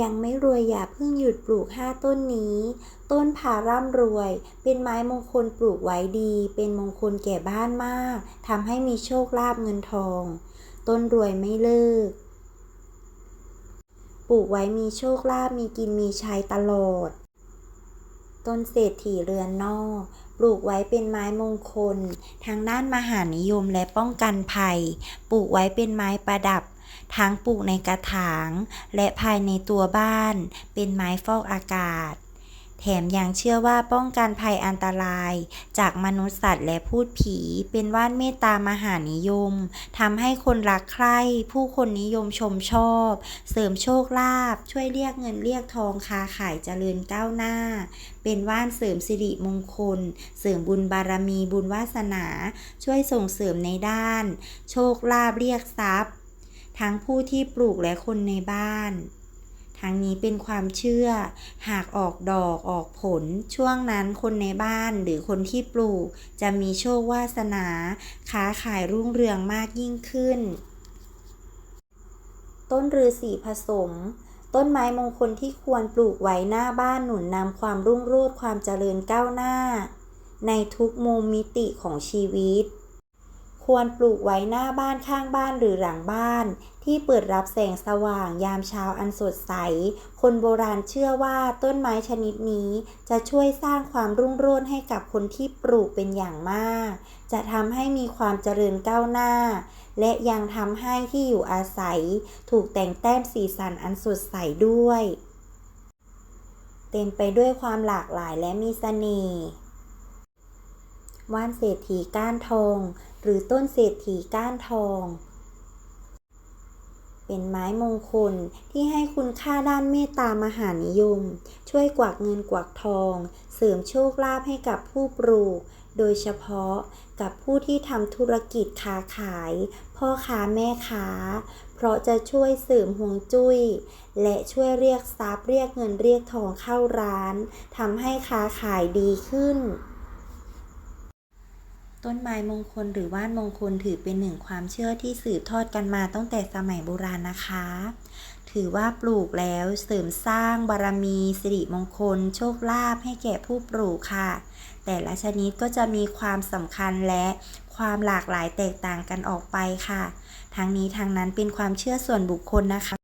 ยังไม่รวยอย่าเพิ่งหยุดปลูกห้าต้นนี้ ต้นพาร่ำรวย เป็นไม้มงคลปลูกไว้ดี เป็นมงคลแก่บ้านมากทำให้มีโชคลาภเงินทอง ต้นรวยไม่เลิก ปลูกไว้มีโชคลาภมีกินมีใช้ตลอด ต้นเศรษฐีเรือนนอก ปลูกไว้เป็นไม้มงคล ทางด้านมหานิยมและป้องกันภัย ปลูกไว้เป็นไม้ประดับ ทั้งปลูกในกระถาง และภายในตัวบ้าน เป็นไม้ฟอกอากาศ แถมยังเชื่อว่าป้องกันภัยอันตราย จากมนุษย์สัตว์และพูดผี เป็นว่านเมตตามหานิยมทำให้คนรักใคร่ผู้คนนิยมชมชอบ เสริมโชคลาภช่วยเรียกเงินเรียกทองค้าขายเจริญก้าวหน้า เป็นว่านเสริมสิริมงคล เสริมบุญบารมีบุญวาสนา ช่วยส่งเสริมในด้าน โชคลาภเรียกทรัพย์ ทั้งผู้ที่ปลูกและคนในบ้าน ทั้งนี้เป็นความเชื่อ หากออกดอกออกผล ช่วงนั้นคนในบ้านหรือคนที่ปลูก จะมีโชควาสนา ค้าขายรุ่งเรืองมากยิ่งขึ้น ต้นฤาษีผสม ต้นไม้มงคลที่ควรปลูกไว้หน้าบ้านหนุนนำความรุ่งโรจน์ความเจริญก้าวหน้า ในทุกมุมมิติของชีวิต ควรปลูกไว้หน้าบ้านข้างบ้านหรือหลังบ้าน ที่เปิดรับแสงสว่างยามเช้าอันสดใส คนโบราณเชื่อว่าต้นไม้ชนิดนี้จะช่วยสร้างความรุ่งโรจน์ให้กับคนที่ปลูกเป็นอย่างมาก จะทำให้มีความเจริญก้าวหน้า และยังทำให้ที่อยู่อาศัย ถูกแต่งแต้มสีสันอันสดใสด้วย เต็มไปด้วยความหลากหลายและมีเสน่ห์ ว่านเศรษฐีก้านทอง หรือต้นเศรษฐีก้านทอง เป็นไม้มงคลที่ให้คุณค่าด้านเมตตามหานิยม ช่วยกวักเงินกวักทอง เสริมโชคลาภให้กับผู้ปลูก โดยเฉพาะกับผู้ที่ทำธุรกิจค้าขาย พ่อค้าแม่ค้า เพราะจะช่วยเสริมห่วงจุ้ย และช่วยเรียกทรัพย์เรียกเงินเรียกทองเข้าร้านทำให้ค้าขายดีขึ้น ต้นไม้มงคลหรือว่านมงคลถือเป็นหนึ่งความเชื่อที่สืบทอดกันมาตั้งแต่สมัยโบราณนะคะ ถือว่าปลูกแล้วเสริมสร้างบารมีสิริมงคล โชคลาภให้แก่ผู้ปลูกค่ะ แต่ละชนิดก็จะมีความสำคัญและความหลากหลายแตกต่างกันออกไปค่ะ ทั้งนี้ทั้งนั้นเป็นความเชื่อส่วนบุคคลนะคะ